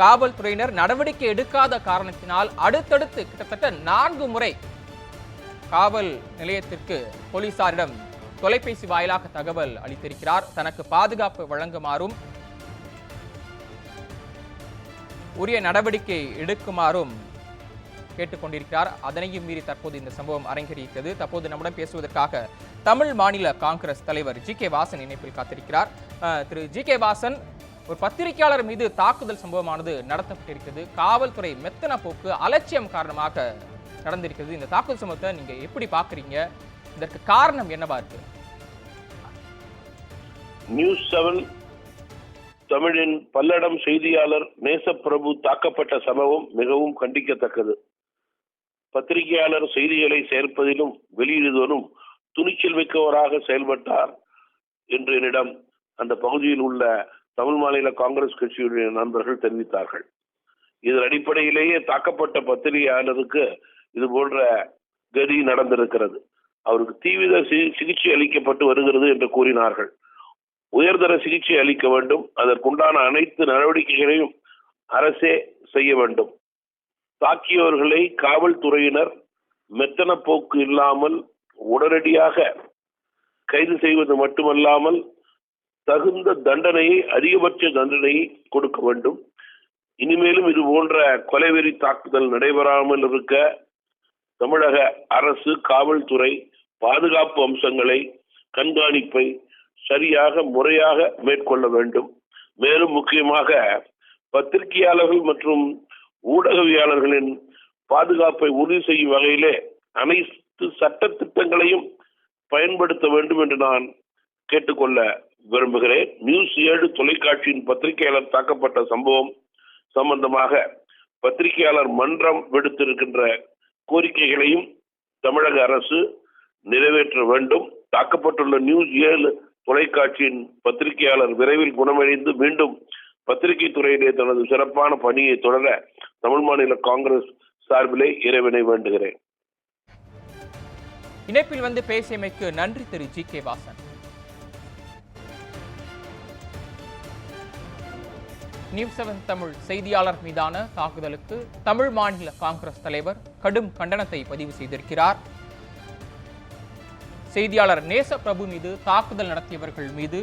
காவல்துறையினர் நடவடிக்கை எடுக்காத காரணத்தினால் அடுத்தடுத்து கிட்டத்தட்ட நான்கு முறை காவல் நிலையத்திற்கு போலீசாரிடம் தொலைபேசி வாயிலாக தகவல் அளித்திருக்கிறார். தனக்கு பாதுகாப்பு வழங்குமாறும் உரிய நடவடிக்கை எடுக்குமாறும் கேட்டுக்கொண்டிருக்கிறார் அதனையும் மீறி தற்போது இந்த சம்பவம் அரங்கேறியிருக்கிறது. தற்போது நம்முடன் பேசுவதற்காக தமிழ் மாநில காங்கிரஸ் தலைவர் ஜி கே வாசன் இணைப்பில் காத்திருக்கிறார். திரு ஜி கே வாசன் ஒரு பத்திரிகையாளர் மீது தாக்குதல் சம்பவமானது நடத்தப்பட்டிருக்கிறது. காவல்துறை மெத்தன போக்கு அலட்சியம் காரணமாக நடந்திருக்கிறது. இந்த தாக்குதல் சம்பவத்தை நீங்க எப்படி பாக்குறீங்க இதற்கு காரணம் என்னவா இருக்கு? நியூஸ் செவன் தமிழின் பல்லடம் செய்தியாளர் நேசப்பிரபு தாக்கப்பட்ட சம்பவம் மிகவும் கண்டிக்கத்தக்கது. பத்திரிகையாளர் செய்திகளை சேர்ப்பதிலும் வெளியிடுவதும் துணிச்சல் மிக்கவராக செயல்பட்டார் என்று என்னிடம் அந்த பகுதியில் உள்ள தமிழ் மாநில காங்கிரஸ் கட்சியுடைய நண்பர்கள் தெரிவித்தார்கள். இதன் அடிப்படையிலேயே தாக்கப்பட்ட பத்திரிகையாளருக்கு இது போன்ற கதி நடந்திருக்கிறது. அவருக்கு தீவிர சிகிச்சை அளிக்கப்பட்டு வருகிறது என்று கூறினார்கள். உயர்தர சிகிச்சை அளிக்க வேண்டும். அதற்குண்டான அனைத்து நடவடிக்கைகளையும் அரசே செய்ய வேண்டும். தாக்கியவர்களை காவல்துறையினர் மெத்தன போக்கு இல்லாமல் உடனடியாக கைது செய்வது மட்டுமல்லாமல் தகுந்த தண்டனையை அதிகபட்ச தண்டனையை கொடுக்க வேண்டும். இனிமேலும் இது போன்ற கொலைவெறி தாக்குதல் நடைபெறாமல் இருக்க தமிழக அரசு காவல்துறை பாதுகாப்பு அம்சங்களை கண்காணிப்பை சரியாக முறையாக மேற்கொள்ள வேண்டும். மேலும் முக்கியமாக பத்திரிகையாளர்கள் மற்றும் ஊடகவியாளர்களின் பாதுகாப்பை உறுதி செய்யும் வகையிலே அனைத்து சட்ட திட்டங்களையும் பயன்படுத்த வேண்டும் என்று நான் கேட்டுக்கொள்ள விரும்புகிறேன். நியூஸ் ஏழு தொலைக்காட்சியின் பத்திரிகையாளர் தாக்கப்பட்ட சம்பவம் சம்பந்தமாக பத்திரிகையாளர் மன்றம் விடுத்திருக்கின்ற கோரிக்கைகளையும் தமிழக அரசு நிறைவேற்ற வேண்டும். தாக்கப்பட்டுள்ள நியூஸ் ஏழு தொலைக்காட்சியின் பத்திரிகையாளர் விரைவில் குணமடைந்து மீண்டும் பத்திரிகை துறையிலே தனது சிறப்பான பணியை தொடர தமிழ் மாநில காங்கிரஸ் சார்பிலே இறைவனை வேண்டுகிறேன். இணைப்பில் வந்து பேசியமைக்கு நன்றி திரு G K Vasan. News seven Tamil செய்தியாளர் மீதான தாக்குதலுக்கு தமிழ் மாநில காங்கிரஸ் தலைவர் கடும் கண்டனத்தை பதிவு செய்திருக்கிறார். செய்தியாளர் நேச பிரபு மீது தாக்குதல் நடத்தியவர்கள் மீது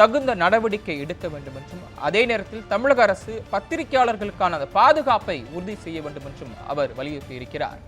தகுந்த நடவடிக்கை எடுக்க வேண்டும் என்றும் அதே நேரத்தில் தமிழக அரசு பத்திரிகையாளர்களுக்கான பாதுகாப்பை உறுதி செய்ய வேண்டும் என்றும் அவர் வலியுறுத்தியிருக்கிறார்.